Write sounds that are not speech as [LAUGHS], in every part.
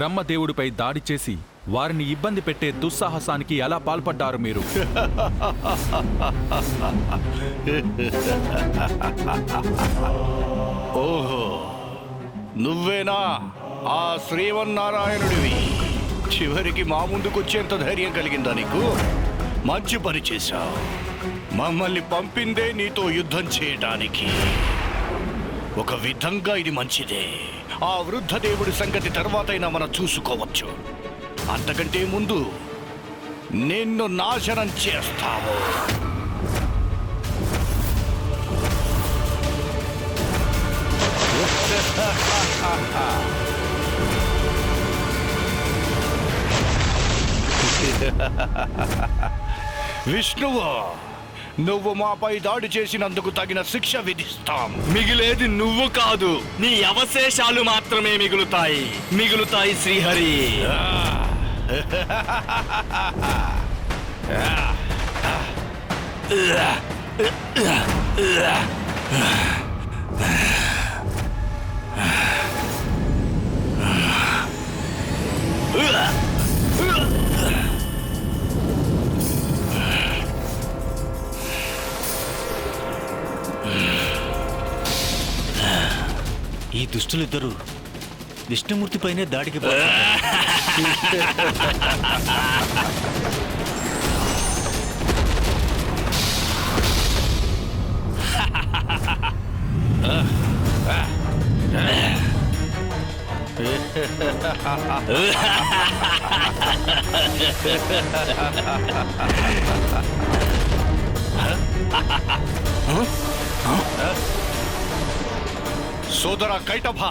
బ్రహ్మదేవుడిపై దాడి చేసి వారిని ఇబ్బంది పెట్టే దుస్సాహసానికి ఎలా పాల్పడ్డారు మీరు? ఓహో నువ్వేనా ఆ శ్రీవన్నారాయణుడివి చివరికి మా ముందుకొచ్చేంత ధైర్యం కలిగిందా నీకు? మంచి పని చేశావు. మమ్మల్ని పంపిందే నీతో యుద్ధం చేయడానికి ఒక విధంగా ఇది మంచిదే. ఆ వృద్ధ దేవుడి సంగతి తర్వాతైనా మనం చూసుకోవచ్చు. అంతకంటే ముందు నిన్ను నాశనం చేస్తావు [LAUGHS] విష్ణువు! నువ్వు మాపై దాడి చేసినందుకు తగిన శిక్ష విధిస్తాం. మిగిలేది నువ్వు కాదు. నీ అవశేషాలు మాత్రమే మిగులుతాయి. మిగులుతాయి శ్రీహరి. ఈ [LAUGHS] [LAUGHS] దుష్టులిద్దరూ విష్ణుమూర్తిపైనే దాడికి పాల్పడ్డారు. సోదర కైటభ.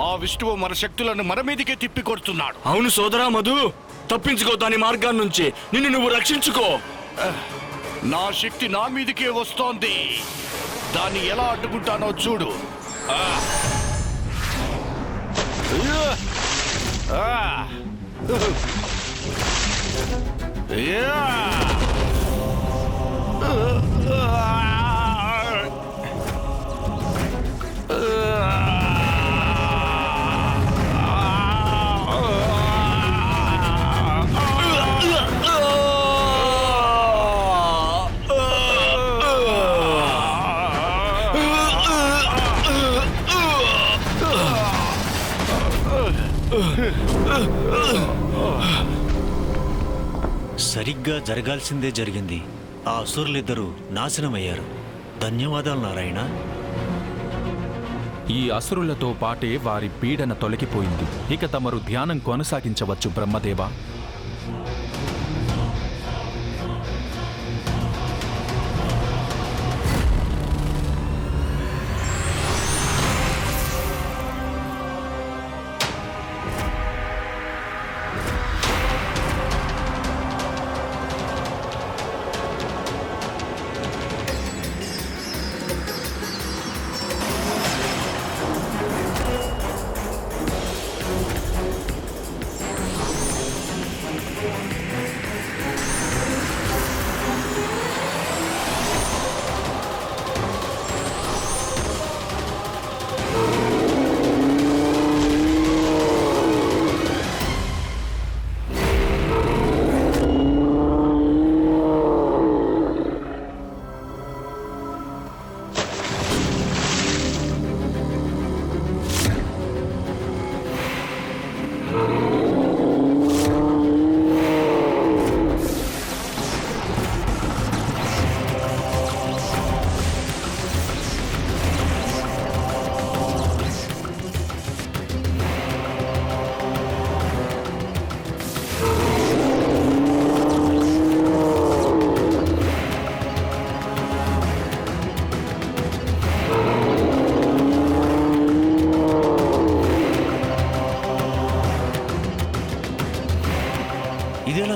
ఆ విష్ణువు మన శక్తులను మన మీదికే తిప్పి కొడుతున్నాడు అవును సోదరా మధు. తప్పించుకో దాని మార్గాన్ని నుంచి నిన్ను నువ్వు రక్షించుకో. నా శక్తి నా మీదికే వస్తోంది. దాన్ని ఎలా అడ్డుకుంటానో చూడు. ఆ. ఆ. యా. సరిగ్గా జరగాల్సిందే జరిగింది. ఆ అసురులిద్దరూ నాశనమయ్యారు. ధన్యవాదాలు నారాయణ. ఈ అసురులతో పాటే వారి పీడన తొలగిపోయింది. ఇక తమరు ధ్యానం కొనసాగించవచ్చు బ్రహ్మదేవా.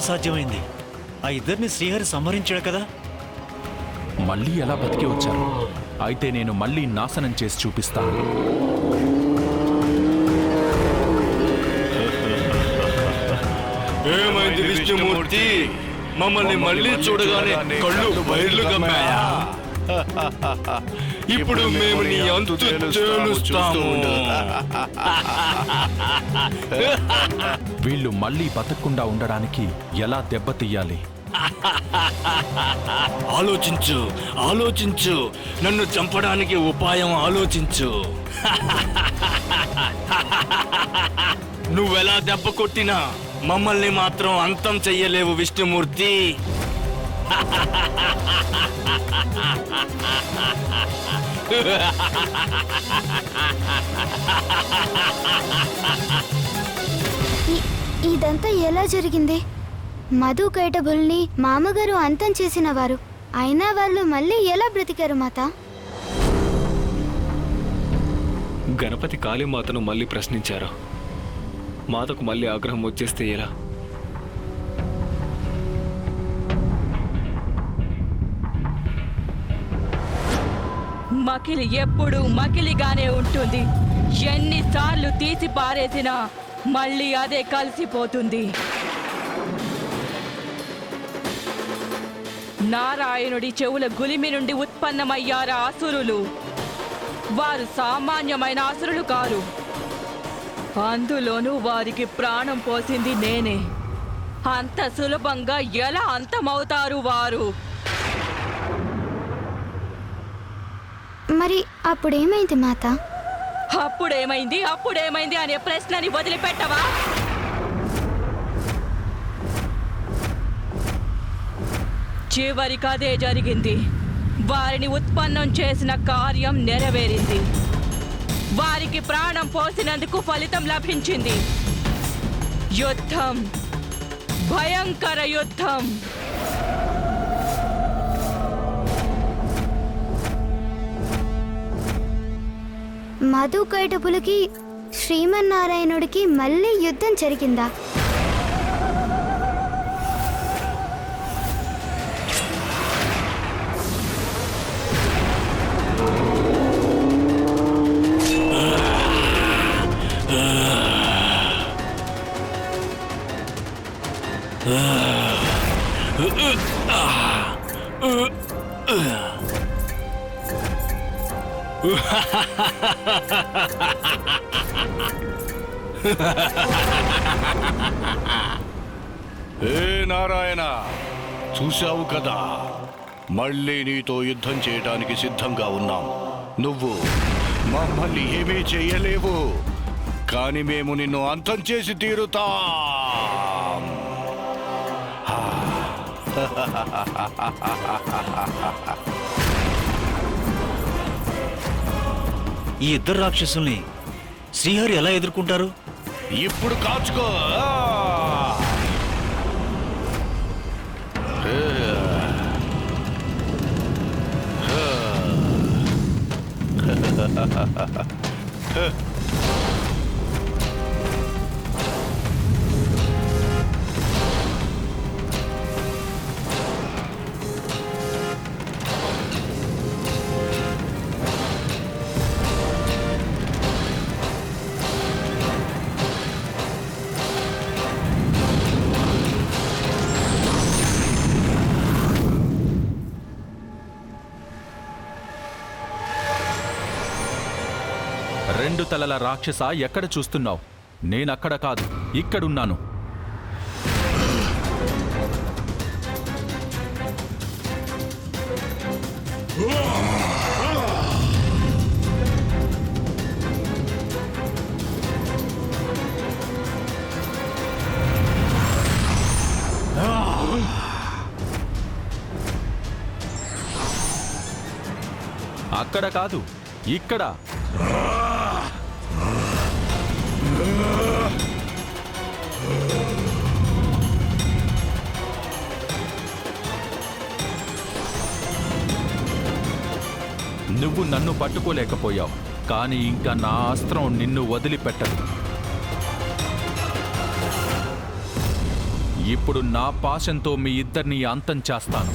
సాధ్యమైంది ఆ ఇద్దరిని శ్రీహరి సంహరించాడు కదా? మళ్ళీ ఎలా బతికి వచ్చారు? అయితే నేను మళ్ళీ నాశనం చేసి చూపిస్తాను. ఏమైంది విష్ణుమూర్తి? మమ్మల్ని మళ్ళీ చూడగానే కళ్ళు బయర్లు గమ్మాయా ఇప్పుడు మేము నీ అంతు తేలుస్తాము. వీళ్ళు మళ్ళీ బతకకుండా ఉండడానికి ఎలా దెబ్బతీయాలి ఆలోచించు ఆలోచించు. నన్ను చంపడానికి ఉపాయం ఆలోచించు. నువ్వెలా దెబ్బ కొట్టినా మమ్మల్ని మాత్రం అంతం చెయ్యలేవు విష్ణుమూర్తి. ఇదంతా ఎలా జరిగింది? మధు కైటబుల్ని మామగారు అంతం చేసిన వారు. అయినా వాళ్ళు మళ్ళీ ఎలా బ్రతికారు మాత? గణపతి కాళీమాతను మళ్ళీ ప్రశ్నించారు. మాతకు మళ్ళీ ఆగ్రహం వచ్చేస్తే ఎలా? మకిలి ఎప్పుడు మకిలిగానే ఉంటుంది. ఎన్నిసార్లు తీసి పారేసినా మళ్ళీ అదే కలిసిపోతుంది. నారాయణుడి చెవుల గులిమి నుండి ఉత్పన్నమయ్యారా అసురులు? వారు సామాన్యమైన అసురులు కారు. అందులోనూ వారికి ప్రాణం పోసింది నేనే. అంత సులభంగా ఎలా అంతమవుతారు వారు? మరి అప్పుడేమైంది మాత? అప్పుడేమైంది? అప్పుడేమైంది అనే ప్రశ్నని వదిలిపెట్టవా? చివరికి అదే జరిగింది. వారిని ఉత్పన్నం చేసిన కార్యం నెరవేరింది. వారికి ప్రాణం పోసినందుకు ఫలితం లభించింది. యుద్ధం. భయంకర యుద్ధం. మధు కైటపులకి శ్రీమన్నారాయణుడికి మళ్ళీ యుద్ధం జరిగిందా ఏ నారాయణ చూశావు కదా? మళ్ళీ నీతో యుద్ధం చేయడానికి సిద్ధంగా ఉన్నాం. నువ్వు మమ్మల్ని ఏమీ చేయలేవు. కానీ మేము నిన్ను అంతం చేసి తీరుతాం. ఈ ఇద్దరు రాక్షసుల్ని శ్రీహరి ఎలా ఎదుర్కొంటారు? ఇప్పుడు కాచుకో. తలల రాక్షస ఎక్కడ చూస్తున్నావు? నేనక్కడ కాదు ఇక్కడున్నాను. అక్కడ కాదు ఇక్కడ. నువ్వు నన్ను పట్టుకోలేకపోయావు కానీ ఇంకా నా అస్త్రం నిన్ను వదిలిపెట్టదు. ఇప్పుడు నా పాశంతో మీ ఇద్దరిని అంతం చేస్తాను.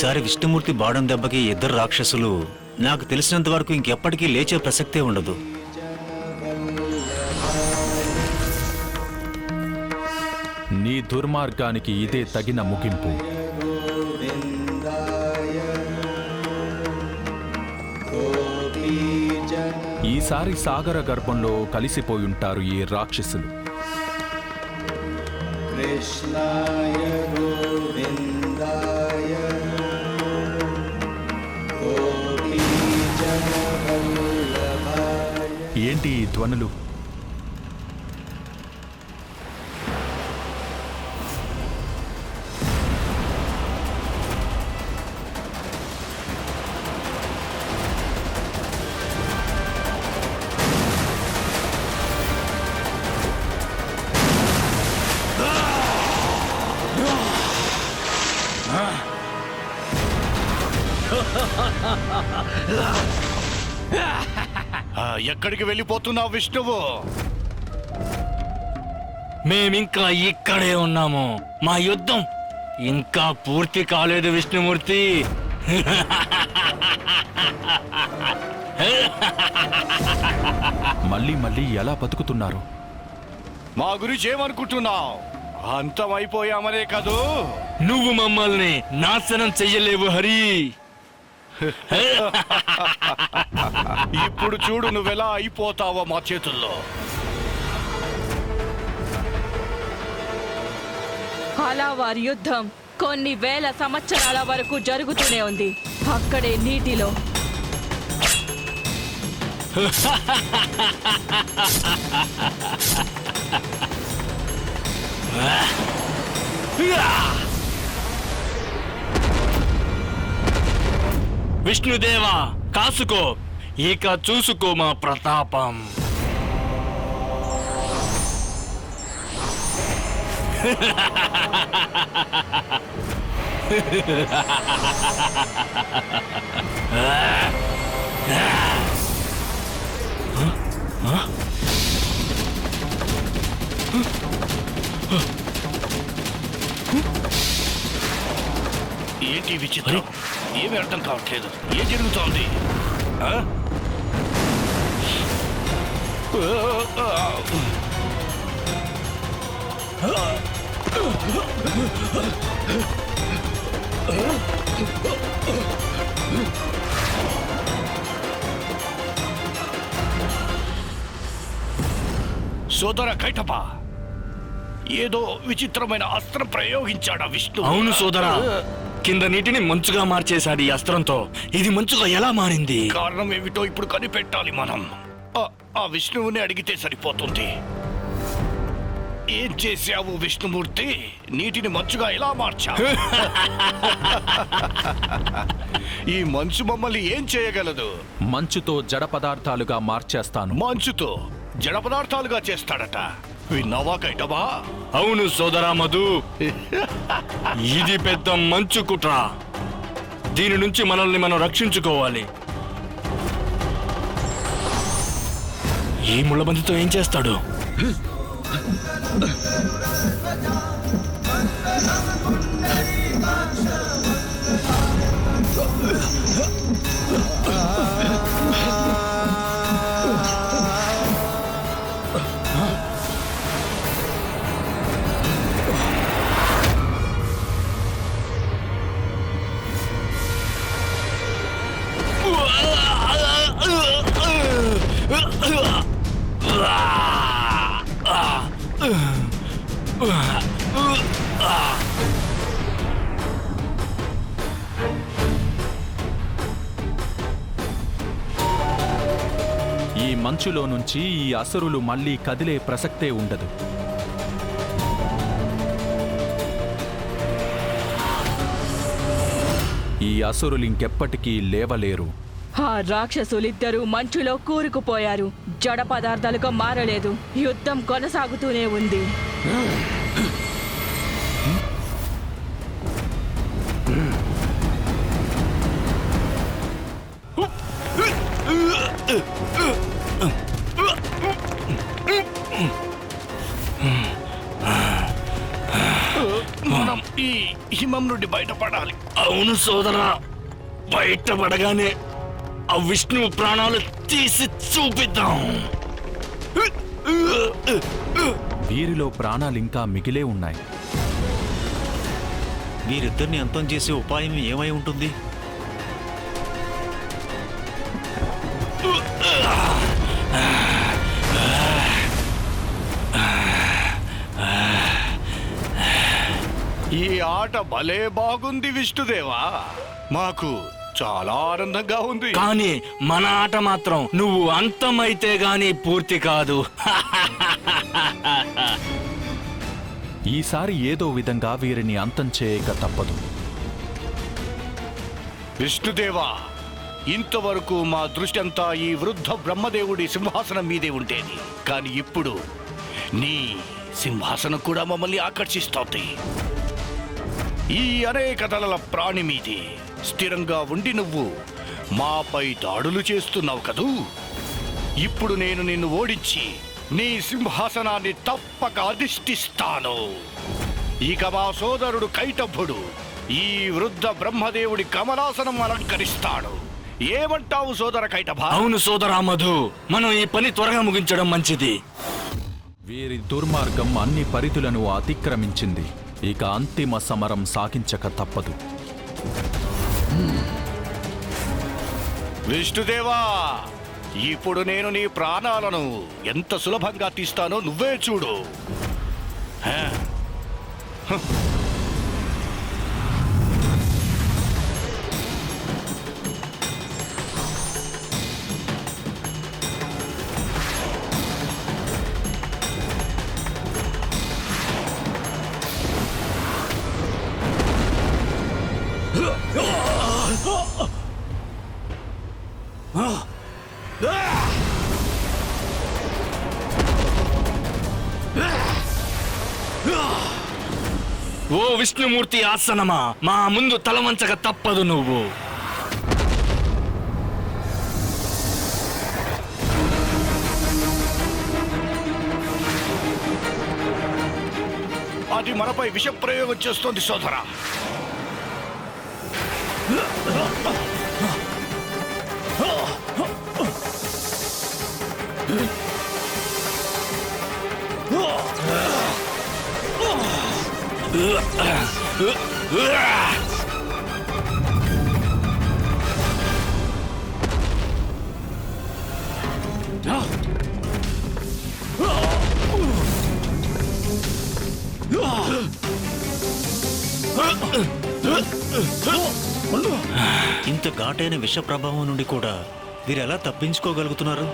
ఈసారి విష్ణుమూర్తి బాణం దెబ్బకి ఇద్దరు రాక్షసులు. నాకు తెలిసినంత వరకు ఇంకెప్పటికీ లేచే ప్రసక్తే ఉండదు. నీ దుర్మార్గానికి ఇదే తగిన ముగింపు. ఈసారి సాగర గర్భంలో కలిసిపోయుంటారు ఈ రాక్షసులు. ఏంటి ఈ ధ్వనులు ఆ, ఎక్కడికి వెళ్ళిపోతున్నావు విష్ణువు? మేమింకా ఇక్కడే ఉన్నాము. మా యుద్ధం ఇంకా పూర్తి కాలేదు విష్ణుమూర్తి. [LAUGHS] మళ్ళీ మళ్ళీ ఎలా బతుకుతున్నారు? మా గురించి ఏమనుకుంటున్నావు? అంతమైపోయామనే కదూ? నువ్వు మమ్మల్ని నాశనం చెయ్యలేవు హరి. ఇప్పుడు చూడు నువ్వెలా అయిపోతావో మా చేతుల్లో. అలా వారి యుద్ధం కొన్ని వేల సంవత్సరాల వరకు జరుగుతూనే ఉంది. అక్కడే నీటిలో. [LAUGHS] విష్ణుదేవా కాసుకో. ఇక చూసుకో మా ప్రతాపం. ఏంటి విచిత్రం? ఏమి అర్థం కావట్లేదు. ఏం జరుగుతోంది? ఆ? సోదర కైటప ఏదో విచిత్రమైన అస్త్రం ప్రయోగించాడా విష్ణు? అవును సోదరా. కింద నీటిని మంచుగా మార్చేశాడు ఈ అస్త్రంతో. ఇది మంచుగా ఎలా మారింది? కారణం ఏమిటో ఇప్పుడు కనిపెట్టాలి మనం. ఆ- ఆ విష్ణువుని అడిగితే సరిపోతుంది. ఏం చేశావు విష్ణుమూర్తి? నీటిని మంచుగా ఎలా మార్చా [LAUGHS] ఈ మంచు మమ్మల్ని ఏం చేయగలదు? మంచుతో జడ పదార్థాలుగా మార్చేస్తాను. మంచుతో జడ పదార్థాలుగా చేస్తాడట. విన్నావా కైటవా అవును సోదరా మధు. ఇది పెద్ద మంచు కుట్ర. దీని నుంచి మనల్ని మనం రక్షించుకోవాలి. ఈ ముళ్ళబంతితో ఏం చేస్తాడు? నుంచి ఈ అసురులు మళ్ళీ కదిలే ప్రసక్తే ఉండదు. ఈ అసురులు ఇంకెప్పటికీ లేవలేరు. ఆ రాక్షసులిద్దరూ మంచులో కూరుకుపోయారు. జడ పదార్థాలుగా మారలేదు. యుద్ధం కొనసాగుతూనే ఉంది. నుండి బయటపడాలి. అవును సోదరా బయటపడగానే ఆ విష్ణువు ప్రాణాలు తీసి చూపిద్దాం. వీరిలో ప్రాణాలింకా మిగిలే ఉన్నాయి. వీరిద్దరిని అంతం చేసే ఉపాయం ఏమై ఉంటుంది? ఈ ఆట భలే బాగుంది విష్ణుదేవా. మాకు చాలా ఆనందంగా ఉంది. కానీ మన ఆట మాత్రం నువ్వు అంతమైతే గాని పూర్తి కాదు. [LAUGHS] ఈసారి ఏదో విధంగా వీరిని అంతం చేయక తప్పదు. విష్ణుదేవా ఇంతవరకు మా దృష్టి అంతా ఈ వృద్ధ బ్రహ్మదేవుడి సింహాసనం మీదే ఉండేది. కానీ ఇప్పుడు నీ సింహాసనం కూడా మమ్మల్ని ఆకర్షిస్తోంది. ఈ అనేక తలల ప్రాణి మీది స్థిరంగా ఉండి నువ్వు మాపై దాడులు చేస్తున్నావు కదూ? ఇప్పుడు నేను నిన్ను ఓడించి నీ సింహాసనాన్ని తప్పక అధిష్ఠిస్తాను. ఇక మా సోదరుడు కైటభుడు ఈ వృద్ధ బ్రహ్మదేవుడి కమలాసనం అలంకరిస్తాడు. ఏమంటావు సోదర కైటభ? అవును సోదరా మధు మనం ఈ పని త్వరగా ముగించడం మంచిది. వీరి దుర్మార్గం అన్ని పరిధులను అతిక్రమించింది. ఇక అంతిమ సమరం సాగించక తప్పదు. విష్ణుదేవా ఇప్పుడు నేను నీ ప్రాణాలను ఎంత సులభంగా తీస్తానో నువ్వే చూడు. హ. ఓ విష్ణుమూర్తి ఆసనమా? మా ముందు తలవంచక తప్పదు నువ్వు. అది మనపై విష ప్రయోగం చేస్తోంది సోదరా. ఇంత ఘాటైన విష ప్రభావం నుండి కూడా వీరు ఎలా తప్పించుకోగలుగుతున్నారు?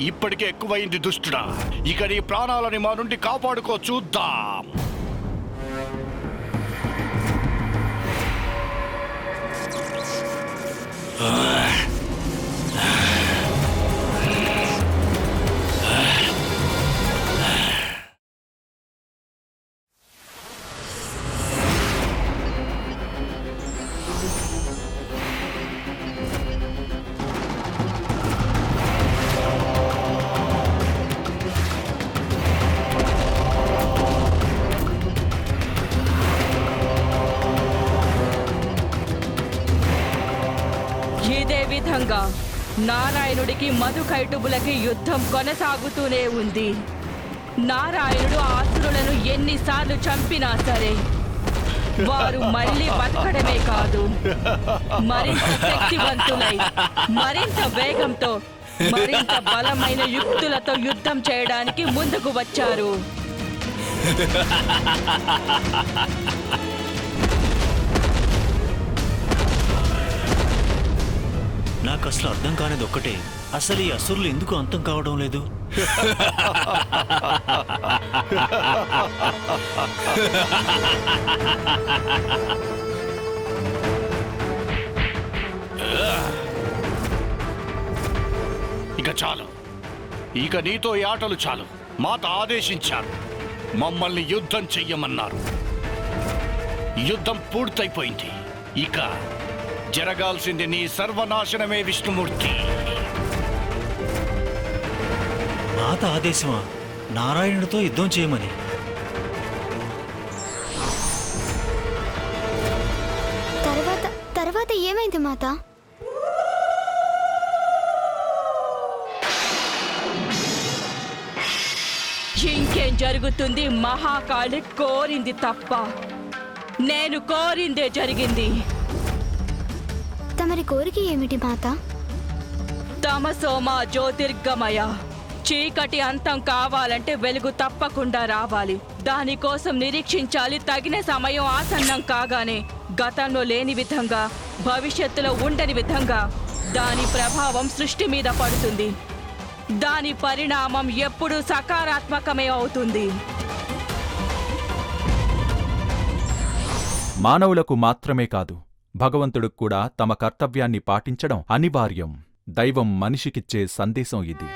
ఇప్పటికే ఎక్కువైంది దుష్టుడా. ఇక నీ ప్రాణాలని మా నుండి కాపాడుకో చూద్దా. నారాయణుడికి మధుకైటుబులకి యుద్ధం కొనసాగుతూనే ఉంది. నారాయణుడు ఆసురులను ఎన్నిసార్లు చంపినా సరే వారు మళ్ళీ బతకడమే కాదు. మరింత శక్తివంతులై మరింత వేగంతో మరింత బలమైన యుక్తులతో యుద్ధం చేయడానికి ముందుకు వచ్చారు. నాకు అసలు అర్థం కానిది ఒక్కటే. అసలు ఈ అసురులు ఎందుకు అంతం కావడం లేదు? ఇక చాలు. ఇక నీతో ఈ ఆటలు చాలు. మాత ఆదేశించారు. మమ్మల్ని యుద్ధం చెయ్యమన్నారు. యుద్ధం పూర్తయిపోయింది. ఇక జరగాల్సింది నీ సర్వనాశనమే విష్ణుమూర్తి. మాత ఆదేశమా? నారాయణుడితో యుద్ధం చేయమని. తర్వాత తర్వాత ఏమైంది మాత? ఇంకేం జరుగుతుంది? మహాకాళి కోరింది తప్ప. నేను కోరిందే జరిగింది. తమరి కోరిక ఏమిటి మాత? తమసోమ జ్యోతిర్గమయ. చీకటి అంతం కావాలంటే వెలుగు తప్పకుండా రావాలి. దానికోసం నిరీక్షించాలి. తగిన సమయం ఆసన్నం కాగానే గతంలో లేని విధంగా భవిష్యత్తులో ఉండని విధంగా దాని ప్రభావం సృష్టి మీద పడుతుంది. దాని పరిణామం ఎప్పుడూ సకారాత్మకమే అవుతుంది. మానవులకు మాత్రమే కాదు భగవంతుడు కూడా తమ కర్తవ్యాన్ని పాటించడం అనివార్యం. దైవం మనిషికిచ్చే సందేశం ఇది.